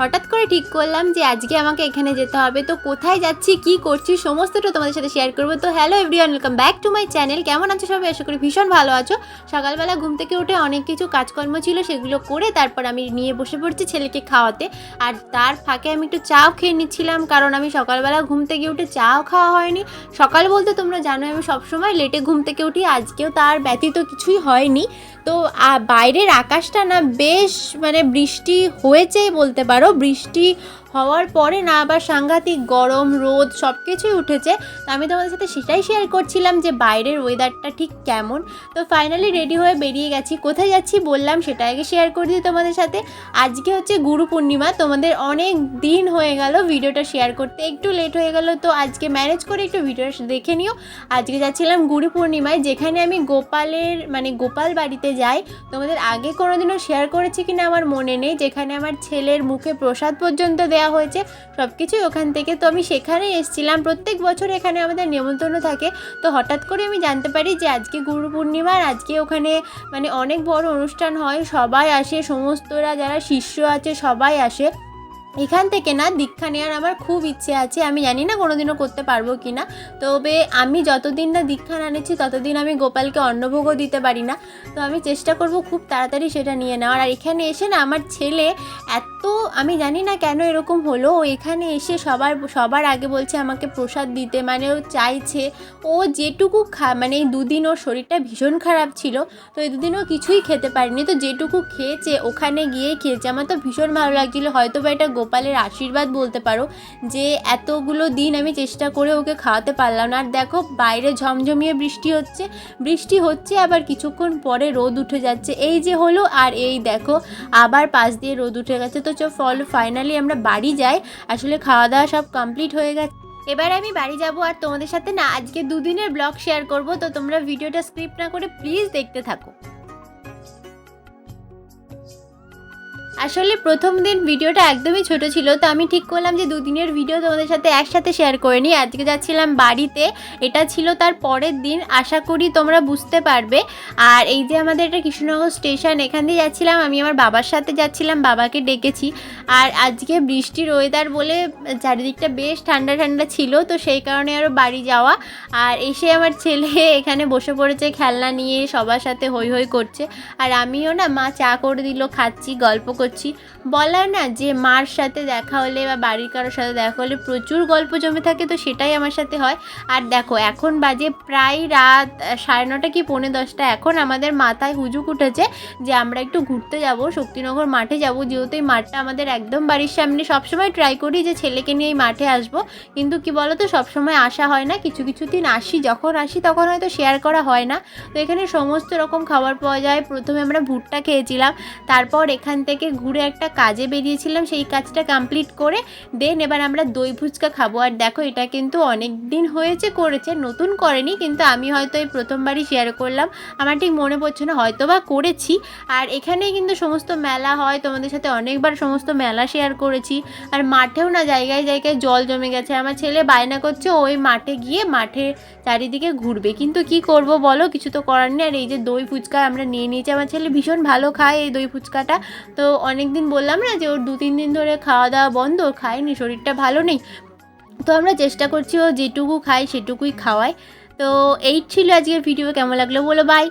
হঠাৎ করে ঠিক করলাম যে আজকে আমাকে এখানে যেতে হবে। তো কোথায় যাচ্ছি, কি করছি, সমস্তটা তোমাদের সাথে শেয়ার করব। তো hello everyone welcome back to my channel কেমন আছো সবাই? আশা করি ভীষণ ভালো আছো। সকালবেলা ঘুম থেকে উঠে অনেক কিছু কাজকর্ম ছিল সেগুলো করে তারপর আমি নিয়ে বসে পড়ছি ছেলেকে খাওয়াতে। আর তার ফাঁকে আমি একটু চাও খেয়ে নিচ্ছিলাম কারণ আমি সকালবেলা ঘুম থেকে উঠে চাও খাওয়া হয়নি। সকাল বলতে তোমরা জানো আমি সবসময় লেটে ঘুম থেকে উঠি, আজকেও তার ব্যতীত কিছুই হয়নি। তো বাইরের আকাশটা না বেশ মানে বৃষ্টি হয়েছে বলতে পারো। বৃষ্টি হওয়ার পরে না আবার সাংঘাতিক গরম, রোদ সব কিছুই উঠেছে। তো আমি তোমাদের সাথে সেটাই শেয়ার করছিলাম যে বাইরের ওয়েদারটা ঠিক কেমন। তো ফাইনালি রেডি হয়ে বেরিয়ে গেছি। কোথায় যাচ্ছি বললাম সেটা আগে শেয়ার করে দিই তোমাদের সাথে। আজকে হচ্ছে গুরু পূর্ণিমা, তোমাদের অনেক দিন হয়ে গেল ভিডিওটা শেয়ার করতে। একটু লেট হয়ে গেল, তো আজকে ম্যানেজ করে একটু ভিডিওটা দেখে নিও। আজকে যাচ্ছিলাম গুরু পূর্ণিমায়, যেখানে আমি গোপালের মানে গোপাল বাড়িতে যাই। তোমাদের আগে কোনোদিনও শেয়ার করেছি কিনা আমার মনে নেই। যেখানে আমার ছেলের মুখে প্রসাদ পর্যন্ত দেওয়া হয়েছে সব কিছুই ওখান থেকে। তো আমি সেখানে এসেছিলাম। প্রত্যেক বছর এখানে আমাদের নেমন্তন্ন থাকে। তো হঠাৎ করে আমি জানতে পারি যে আজকে গুরু পূর্ণিমা আর আজকে ওখানে মানে অনেক বড় অনুষ্ঠান হয়। সবাই আসে, সমস্তরা যারা শিষ্য আছে সবাই আসে। এখান থেকে না দীক্ষা নেওয়ার আমার খুব ইচ্ছে আছে। আমি জানি না কোনোদিনও করতে পারব কি না তবে আমি যতদিন না দীক্ষা না নিচ্ছি, ততদিন আমি গোপালকে অন্নভোগও দিতে পারি না। তো আমি চেষ্টা করব খুব তাড়াতাড়ি সেটা নিয়ে নেওয়ার। আর এখানে এসে না আমার ছেলে এত, আমি জানি না কেন এরকম হলো। ও এখানে এসে সবার সবার আগে বলছে আমাকে প্রসাদ দিতে মানে ও চাইছে। ও যেটুকু খা মানে এই দুদিন ওর শরীরটা ভীষণ খারাপ ছিল। তো এই দুদিন ও কিছুই খেতে পারেনি। তো যেটুকু খেয়েছে, ওখানে গিয়েই খেয়েছে। আমার তো ভীষণ ভালো লাগছিল। হয়তো বা এটা গোপালের আশীর্বাদ বলতে পারো, যে এতগুলো দিন আমি চেষ্টা করে ওকে খাওয়াতে পারলাম না। আর দেখো, বাইরে ঝমঝমিয়ে বৃষ্টি হচ্ছে বৃষ্টি হচ্ছে, আবার কিছুক্ষণ পরে রোদ উঠে যাচ্ছে। এই যে হলো আর এই দেখো, আবার পাশ দিয়ে রোদ উঠে গেছে। তো চো ফল ফাইনালি আমরা বাড়ি যাই। আসলে খাওয়া দাওয়া সব কমপ্লিট হয়ে গেছে। এবার আমি বাড়ি যাব আর তোমাদের সাথে না, আজকে দুদিনের ব্লগ শেয়ার করব। তো তোমরা ভিডিওটা স্ক্রিপ্ট না করে প্লিজ দেখতে থাকো। আসলে প্রথম দিন ভিডিওটা একদমই ছোট ছিল, তো আমি ঠিক করলাম যে দুদিনের ভিডিও তোমাদের সাথে একসাথে শেয়ার করে নিই। আজকে যাচ্ছিলাম বাড়িতে, এটা ছিল তার পরের দিন, আশা করি তোমরা বুঝতে পারবে। আর এই যে আমাদের এটা কৃষ্ণনগর স্টেশন, এখান দিয়ে যাচ্ছিলাম, আমি আমার বাবার সাথে যাচ্ছিলাম, বাবাকে ডেকেছি। আর আজকে বৃষ্টির ওয়েদার বলে চারিদিকটা বেশ ঠান্ডা ঠান্ডা ছিল, তো সেই কারণে আরও বাড়ি যাওয়া। আর এসে আমার ছেলে এখানে বসে পড়েছে, খেলনা নিয়ে সবার সাথে হই হই করছে। আর আমিও না, মা চা করে দিল, খাচ্ছি, গল্প করছি। বলার না যে মার সাথে দেখা হলে বা বাড়ির কারোর সাথে দেখা হলে প্রচুর গল্প জমে থাকে, তো সেটাই আমার সাথে হয়। আর দেখো, এখন বাজে প্রায় রাত সাড়ে নটা কি পৌনে দশটা। এখন আমাদের মাথায় হুজুক উঠেছে যে আমরা একটু ঘুরতে যাব, শক্তিনগর মাঠে যাব। যেহেতু এই মাঠটা আমাদের একদম বাড়ির সামনে, সবসময় ট্রাই করি যে ছেলেকে নিয়ে এই মাঠে আসব। কিন্তু কি বলো তো সবসময় আসা হয় না। কিছু কিছু দিন আসি, যখন আসি তখন হয়তো শেয়ার করা হয় না। তো এখানে সমস্ত রকম খাবার পাওয়া যায়। প্রথমে আমরা ভুট্টা খেয়েছিলাম, তারপর এখান থেকে ঘুরে একটা কাজে বেরিয়েছিলাম, সেই কাজটা কমপ্লিট করে দেন এবার আমরা দই ফুচকা খাব। আর দেখো এটা কিন্তু অনেক দিন হয়েছে করেছে, নতুন করেনি, কিন্তু আমি হয়তো এই প্রথমবারই শেয়ার করলাম। আমার ঠিক মনে পড়ছে না হয়তো বা করেছি। আর এখানেই কিন্তু সমস্ত মেলা হয়, তোমাদের সাথে অনেকবার সমস্ত মেলা শেয়ার করেছি। আর মাঠেও না, জায়গায় জায়গায় জল জমে গেছে। আমার ছেলে বায়না করছে ওই মাঠে গিয়ে মাঠে চারিদিকে ঘুরবে। কিন্তু কি করব বলো, কিছু তো করার নেই। আর এই যে দই ফুচকা আমরা নিয়ে নিয়েছি, আমার ছেলে ভীষণ ভালো খায় এই দই ফুচকাটা। তো অনেক দিন বললাম না যে ওর দু, তিন দিন ধরে খাওয়া দাওয়া বন্ধ, খায়নি, শরীরটা ভালো নেই। তো আমরা চেষ্টা করছি ও যেটুকু খায় সেটুকুই খাওয়ায়। তো এই ছিল আজকের ভিডিও কেমন লাগল বলো বাই